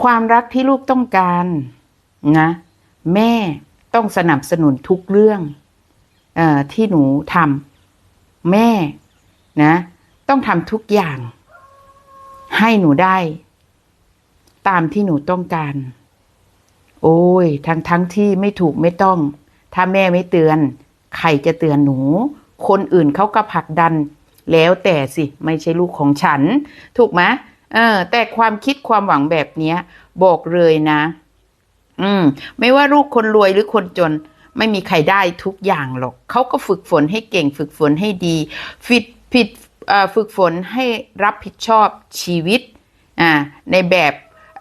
ความรักที่ลูกต้องการนะ แม่ต้องสนับสนุนทุกเรื่องออที่หนูทำแม่นะ ต้องทำทุกอย่าง ให้หนูได้ ตามที่หนูต้องการ โอ้ยทั้งทั้งที่ไม่ถูกไม่ต้อง ถ้าแม่ไม่เตือน ใครจะเตือนหนู คนอื่นเขาก็ผลักดัน แล้วแต่สิ ไม่ใช่ลูกของฉัน ถูกไหม เออ แต่ความคิดความหวังแบบเนี้ย บอกเลยนะ อืม ไม่ว่าลูกคนรวยหรือคนจน ไม่มีใครได้ทุกอย่างหรอกเขาก็ฝึกฝนให้เก่ง ฝึกฝนให้ดีฟิตผิดฝึกฝนให้รับผิดชอบชีวิตอ่าในแบบ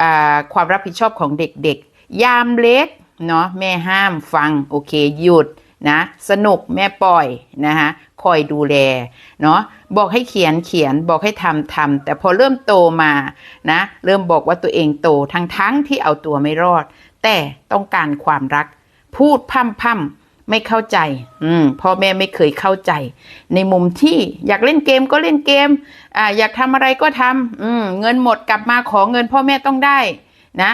อ่าความรับผิดชอบของเด็กๆ ยามเล็กเนาะแม่ห้ามฟัง โอเค หยุด นะสนุกแม่ปล่อยนะคะคอยดูแลเนาะบอกให้เขียนเขียนบอกให้ทำทำแต่พอเริ่มโตมานะเริ่มบอกว่าตัวเองโตทั้งทั้งที่เอาตัวไม่รอด แต่ต้องการความรัก พูดพั่มพั่มไม่เข้าใจ อืมพ่อแม่ไม่เคยเข้าใจ ในมุมที่อยากเล่นเกมก็เล่นเกม อ่า อยากทำอะไรก็ทำอืม เงินหมดกลับมาขอเงินพ่อแม่ต้องได้ นะ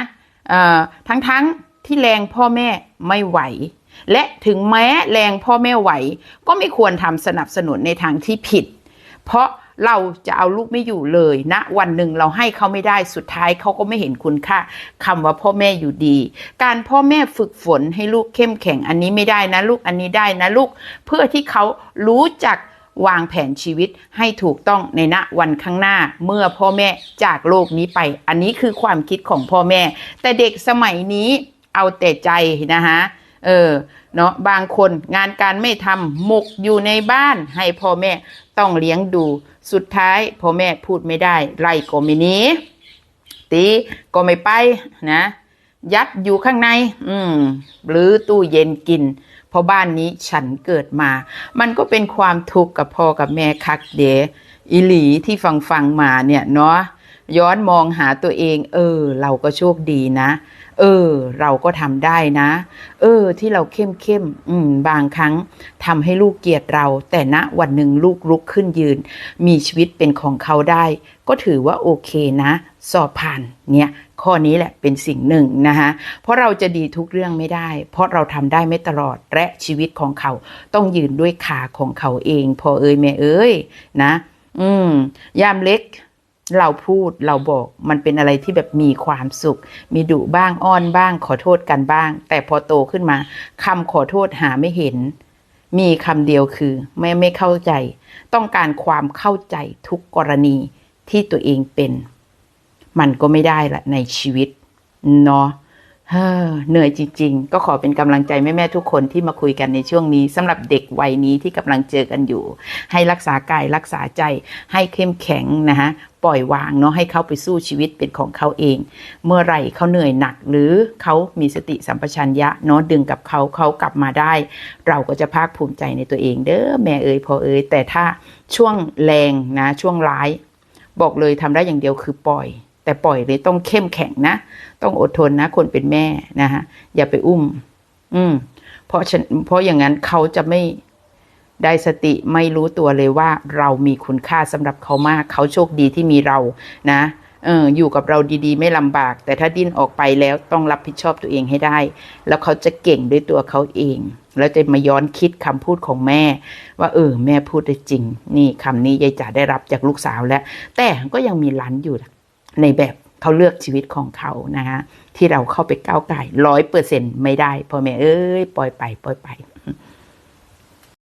เอ่อ ทั้งทั้งที่แรงพ่อแม่ไม่ไหว และถึงแม้แรงพ่อแม่ไหว ก็ไม่ควรทำสนับสนุนในทางที่ผิด เพราะเราจะเอาลูกไม่อยู่เลยนะ วันหนึ่งเราให้เขาไม่ได้สุดท้ายเขาก็ไม่เห็นคุณค่าคำว่าพ่อแม่อยู่ดี การพ่อแม่ฝึกฝนให้ลูกเข้มแข็งอันนี้ไม่ได้นะลูกอันนี้ได้นะลูกเพื่อที่เขารู้จักวางแผนชีวิตให้ถูกต้องในณวันข้างหน้าเมื่อพ่อแม่จากโลกนี้ไป อันนี้คือความคิดของพ่อแม่ แต่เด็กสมัยนี้เอาแต่ใจนะคะ เออเนาะบางคนงานการไม่ทำหมกอยู่ในบ้านให้พ่อแม่ต้องเลี้ยงดู สุดท้ายพ่อแม่พูดไม่ได้ไล่ก็ไม่หนีตีก็ไม่ไปนะ ยัดอยู่ข้างใน อืมหรือตู้เย็นกิน เพราะบ้านนี้ฉันเกิดมา มันก็เป็นความทุกข์กับพ่อกับแม่คักเดอิหลีที่ฟังฟังมาเนี่ยเนาะ ย้อนมองหาตัวเอง เออ เราก็โชคดีนะ เออ เราก็ทำได้นะ เออ ที่เราเข้มเข้มอืม บางครั้งทำให้ลูกเกลียดเรา แต่ณวันหนึ่งลูกลุกขึ้นยืน มีชีวิตเป็นของเขาได้ ก็ถือว่าโอเคนะ สอบผ่านเนี่ยข้อนี้แหละเป็นสิ่งหนึ่งนะคะเพราะเราจะดีทุกเรื่องไม่ได้ เพราะเราทำได้ไม่ตลอดและชีวิตของเขา ต้องยืนด้วยขาของเขาเอง พอเอ่ยแม่เอ้ยนะ อืม ยามเล็ก เราพูดเราบอกมันเป็นอะไรที่แบบมีความสุข มีดุบ้างอ้อนบ้าง ขอโทษกันบ้าง แต่พอโตขึ้นมาคำขอโทษหาไม่เห็น มีคำเดียวคือแม่ไม่เข้าใจ ต้องการความเข้าใจทุกกรณีที่ตัวเองเป็น มันก็ไม่ได้ละในชีวิตเนาะ เหนื่อยจริง ๆ ก็ขอเป็นกำลังใจแม่ ๆ ทุกคนที่มาคุยกันในช่วงนี้สำหรับเด็กวัยนี้ที่กำลังเจอกันอยู่ ให้รักษากายรักษาใจ ให้เข้มแข็งนะฮะปล่อยวางเนาะให้เขาไปสู้ชีวิตเป็นของเขาเอง เมื่อไหร่เขาเหนื่อยหนัก หรือเขามีสติสัมปชัญญะเนาะดึงกับเขาเขากลับมาได้ เราก็จะภาคภูมิใจในตัวเอง เด้อแม่เอ๋ยพอเอ๋ยแต่ถ้าช่วงแรงนะช่วงร้าย บอกเลยทำได้อย่างเดียวคือปล่อย แต่ปล่อยเลยต้องเข้มแข็งนะ ต้องอดทนนะ คนเป็นแม่นะฮะอย่าไปอุ้ม อืม เพราะฉันเพราะอย่างนั้นเขาจะไม่ได้สติไม่รู้ตัวเลยว่าเรามีคุณค่าสำหรับเขามาก เขาโชคดีที่มีเรานะเอออยู่กับเราดีๆ ไม่ลำบาก แต่ถ้าดิ้นออกไปแล้วต้องรับผิดชอบตัวเองให้ได้ แล้วเขาจะเก่งด้วยตัวเขาเอง แล้วจะมาย้อนคิดคำพูดของแม่ ว่าเออ แม่พูดได้จริง นี่คำนี้ยายจ๋าได้รับจากลูกสาวแล้ว แต่ก็ยังมีหลันอยู่ ในแบบเขาเลือกชีวิตของเขานะคะที่เราเข้าไปก้าวไก่ร้อยเปอร์เซ็นต์ไม่ได้พ่อแม่เอ้ยปล่อยไปปล่อยไป